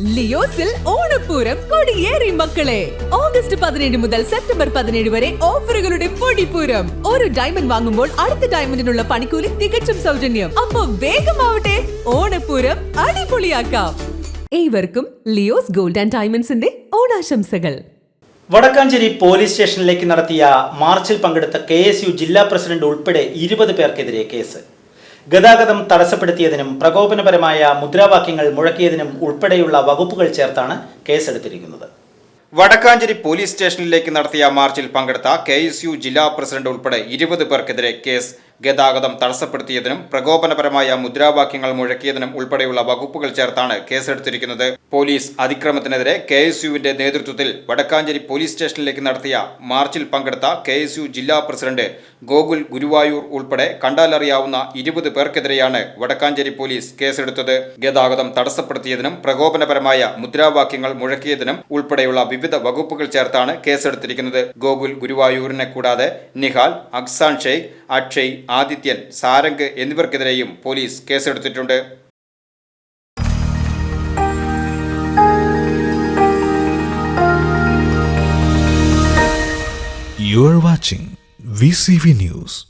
ലിയോസിൽ ഓണപ്പൂരം കൊടിയേറി മക്കളെ. ഓഗസ്റ്റ് പതിനേഴ് മുതൽ സെപ്റ്റംബർ പതിനേഴ് വരെ ഓഫറുകളുടെ പൊടിപ്പൂരം. ഒരു ഡയമണ്ട് വാങ്ങുമ്പോൾ അടുത്ത ഡയമണ്ടിനുള്ള പണിക്കൂലി തികച്ചും സൗജന്യം. അപ്പൊ വേഗമാവട്ടെ ഓണപ്പൂരം അടിപൊളിയാക്കാം. ഏവർക്കും ലിയോസ് ഗോൾഡ് ആൻഡ് ഡയമണ്ട്സിന്റെ ഓണാശംസകൾ. വടക്കാഞ്ചേരി പോലീസ് സ്റ്റേഷനിലേക്ക് നടത്തിയ മാർച്ചിൽ പങ്കെടുത്ത കെ ജില്ലാ പ്രസിഡന്റ് ഉൾപ്പെടെ ഇരുപത് പേർക്കെതിരെ കേസ്. ഗതാഗതം തടസ്സപ്പെടുത്തിയതിനും പ്രകോപനപരമായ മുദ്രാവാക്യങ്ങൾ മുഴക്കിയതിനും ഉൾപ്പെടെയുള്ള വകുപ്പുകൾ ചേർത്താണ് കേസെടുത്തിരിക്കുന്നത്. വടക്കാഞ്ചേരി പോലീസ് സ്റ്റേഷനിലേക്ക് നടത്തിയ മാർച്ചിൽ പങ്കെടുത്ത കെ ജില്ലാ പ്രസിഡന്റ് ഉൾപ്പെടെ ഇരുപത് പേർക്കെതിരെ കേസ് ഗതാഗതം തടസ്സപ്പെടുത്തിയതിനും പ്രകോപനപരമായ മുദ്രാവാക്യങ്ങൾ മുഴക്കിയതിനും ഉൾപ്പെടെയുള്ള വകുപ്പുകൾ ചേർത്താണ് കേസെടുത്തിരിക്കുന്നത്. പോലീസ് അതിക്രമത്തിനെതിരെ കെ എസ് യുവിന്റെ നേതൃത്വത്തിൽ വടക്കാഞ്ചേരി പോലീസ് സ്റ്റേഷനിലേക്ക് നടത്തിയ മാർച്ചിൽ പങ്കെടുത്ത കെ എസ് യു ജില്ലാ പ്രസിഡന്റ് ഗോകുൽ ഗുരുവായൂർ ഉൾപ്പെടെ കണ്ടാലറിയാവുന്ന ഇരുപത് പേർക്കെതിരെയാണ് വടക്കാഞ്ചേരി പോലീസ് കേസെടുത്തത്. ഗതാഗതം തടസ്സപ്പെടുത്തിയതിനും പ്രകോപനപരമായ മുദ്രാവാക്യങ്ങൾ മുഴക്കിയതിനും ഉൾപ്പെടെയുള്ള വിവിധ വകുപ്പുകൾ ചേർത്താണ് കേസെടുത്തിരിക്കുന്നത്. ഗോകുൽ ഗുരുവായൂരിനെ കൂടാതെ നിഹാൽ അക്സാൻ ഷെയ്ഖ് അക്ഷയ് ആദിത്യൻ സാരംഗ് എന്നിവർക്കെതിരെയും പോലീസ് കേസെടുത്തിട്ടുണ്ട് You are watching VCV News.